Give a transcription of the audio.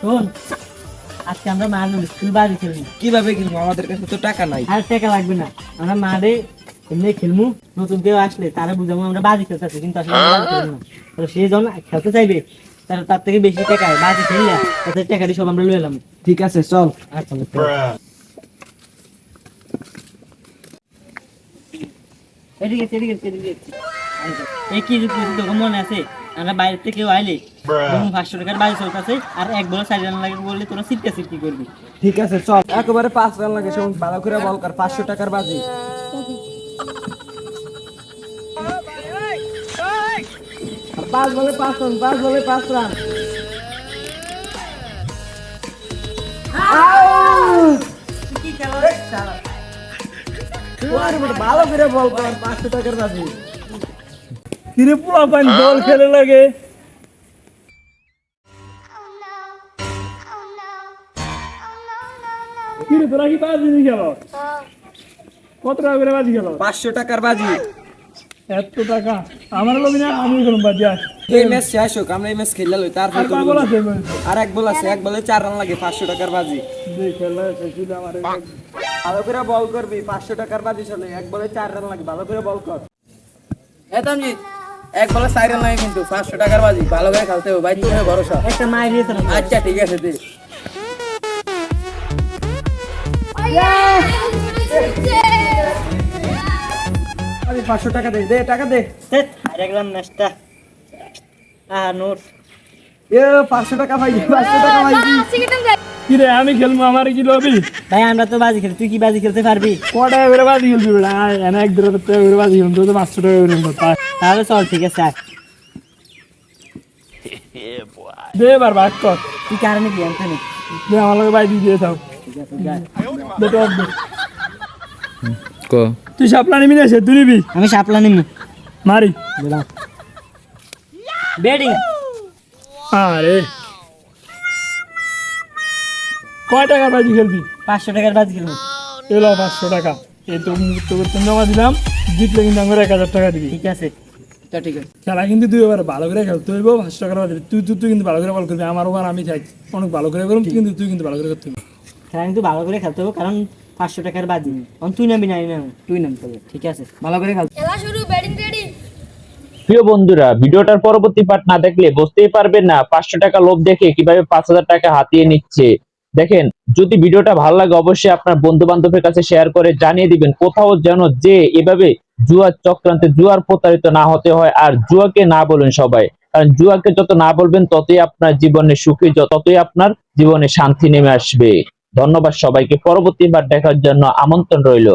শোন আজকে আমরা মারবো স্কুল বাড়ি খেলব। কীভাবে কিনবো আমাদের কাছে তো টাকা নাই। আর টাকা লাগবে না। আমরা মারে এমনি খেলব নতুন কেউ আসলে তারা বুঝাবো আমরা বাজি খেলতেছি কিন্তু আসলে খেলব না। সে যখন খেলতে চাইবে তার তার থেকে বেশি টাকা বাজি খেললে তাদের টাকাটি সব আমরা লয়ে এলাম ঠিক আছে চল। আচ্ছা এদিকে এদিকে এদিকে। এই কি তোকে মনে আছে আমরা বাইরে থেকে কেউ আইলে পাঁচশো টাকার বাজি চলতেছে আর এক বলে চার রান লাগে বললে তোরা সিটকা সিটকি করবি ঠিক আছে চল একেবারে পাঁচ রান লাগে শোন ভালো করে বল কর পাঁচশো টাকার বাজি পাঁচ বলে পাঁচ রান পাঁচ বলে পাঁচ রান ভালো করে বল কর পাঁচশো টাকার বাজি কিরে পোলা পানি বল খেলে লাগে। কিরে তোরা কি বাজি নিয়ে গেল কত টাকা করে বাজি গেল পাঁচশো টাকার বাজি। এত টাকা। আমার লোক না আমি গেলাম বাজি আর এই ম্যাচ শেষ হোক আমরা এই ম্যাচ খেললে লই তারপর আর তোর আছে আর এক বল আছে এক বলে চার রান লাগে পাঁচশো টাকার বাজি। খেলা আমার ভালো করে বল করবি পাঁচশো টাকার বাজি চলে এক বলে চার রান লাগে ভালো করে বল কর। এতামজিৎ এক বলে সাইরেন নাই লাগে কিন্তু পাঁচশো টাকার বাজি ভালো করে খেলতে হবে ভাই তুমি ভরসা। একটা মাই দিয়ে আচ্ছা ঠিক আছে দে। পাঁচশো টাকা দে দে টাকা দে। হারে গেলাম ম্যাচটা আহ নোট এ পাঁচশো টাকা পাইছি পাঁচশো টাকা পাইছি। কিরে আমি খেলব আমার কি লবি? ভাই আমরা তো বাজি খেলি তুই কি বাজি খেলতে পারবি? ক টাকা বাজি খেলবি বেটা? এনে এক দেড় বাজি খেলব তো পাঁচশো টাকা করে তাহলে চল ঠিক আছে দে এবার ভাগ কর। তুই কারণে কি আনতে নি দে আমার বাজি দিয়ে তুই সাপলা নিবি না সে তুই নিবি? আমি সাপলা নিম। মারি। বেডিং। আরে। কয় টাকা বাজি খেলবি? পাঁচশো টাকার বাজি খেলব। এলো পাঁচশো টাকা। এই তো তোকে জমা দিলাম জিতলে কিন্তু আমার এক হাজার টাকা দিবি। ঠিক আছে। তা ঠিক আছে। খেলা কিন্তু তুই এবার ভালো করে খেলতে হইব পাঁচশো টাকার বাজি। তুই তুই তুই কিন্তু ভালো করে বল করবি। আমার ওখানে আমি চাই। অনেক ভালো করে করুন কিন্তু তুই কিন্তু ভালো করে করতে হবে খেলা কিন্তু ভালো করে খেলতে হবে কারণ পাঁচশো টাকার বাজি অন তুই নামবি না তুই নাম। তবে ঠিক আছে। ভালো করে খেলতে খেলা শুরু প্রিয় বন্ধুরা, ভিডিওটার পরবর্তী পার্ট না দেখলে বুঝতেই পারবেন না পাঁচশো টাকা লোভ দেখে কীভাবে পাঁচ হাজার টাকা হাতিয়ে নিচ্ছে। দেখেন, যদি ভিডিওটা ভালো লাগে অবশ্যই আপনার বন্ধু বান্ধবের কাছে শেয়ার করে জানিয়ে দিবেন কোথাও যেন যে এভাবে জুয়ার চক্রান্তে জুয়ার প্রতারিত না হতে হয় আর জুয়াকে না বলুন সবাই। কারণ জুয়াকে যত না বলবেন ততই আপনার জীবনে সুখী, ততই আপনার জীবনে শান্তি নেমে আসবে। ধন্যবাদ সবাইকে। পরবর্তীবার দেখার জন্য আমন্ত্রণ রইল।